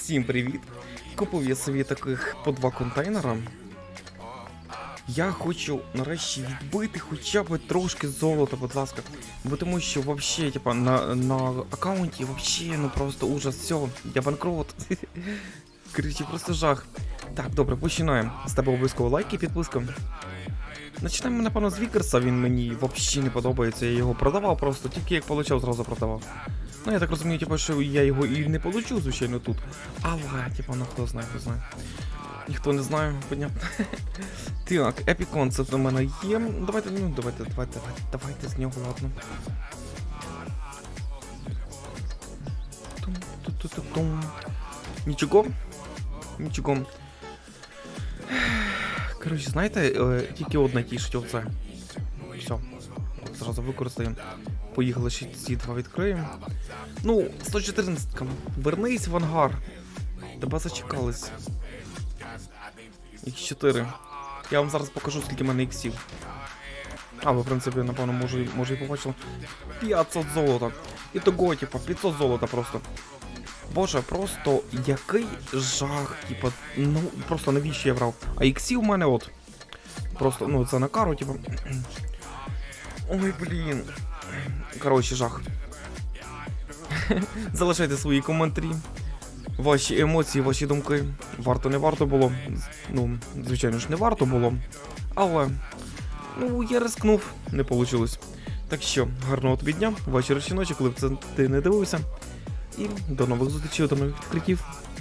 Всім привіт! Купив я собі таких по два контейнера. Я хочу нарешті відбити хоча б трошки золота, будь ласка. Бо тому що вообще, типа, на, на аккаунті вообще, ну просто ужас, все, я банкрот. Короче, просто жах. Так, добре, починаємо. З тебе обов'язково лайк і підписка. Починаємо, напевно, з Вікерса, він мені взагалі не подобається. Я його продавав просто, тільки як получав, зразу продавав. Ну, я так розумію, типу, що я його і не получу, звичайно, тут. Але, типу, ну хто знає, хто знає. Ніхто не знає, понятно. Так, Concept у мене є. Давайте, ну, давайте, давайте, давайте, давайте з нього, ладно. Нічого. Нічого. Коротше, знаєте, е, тільки одне тішить оце. Все. Зразу використаємо. Поїхали ще ці два відкриємо. Ну, 114 -ка. Вернись в ангар. Тебе зачекались. Х4. Я вам зараз покажу, скільки в мене іксів. А, ви, в принципі, напевно, може, може і побачили. 500 золота. І того, типа, 500 золота просто. Боже, просто який жах, типа, ну просто навіщо я брав? А іксі у мене от. Просто, ну, це на кару, типа. Ой, блін. Коротше, жах. Залишайте свої коментарі, ваші емоції, ваші думки. Варто не варто було. Ну, звичайно ж, не варто було. Але. Ну, я рискнув, не вийшло. Так що, гарного тобі дня, вечора чи ночі, коли б це ти не дивився. І до нових зустрічей, до нових відкриттів.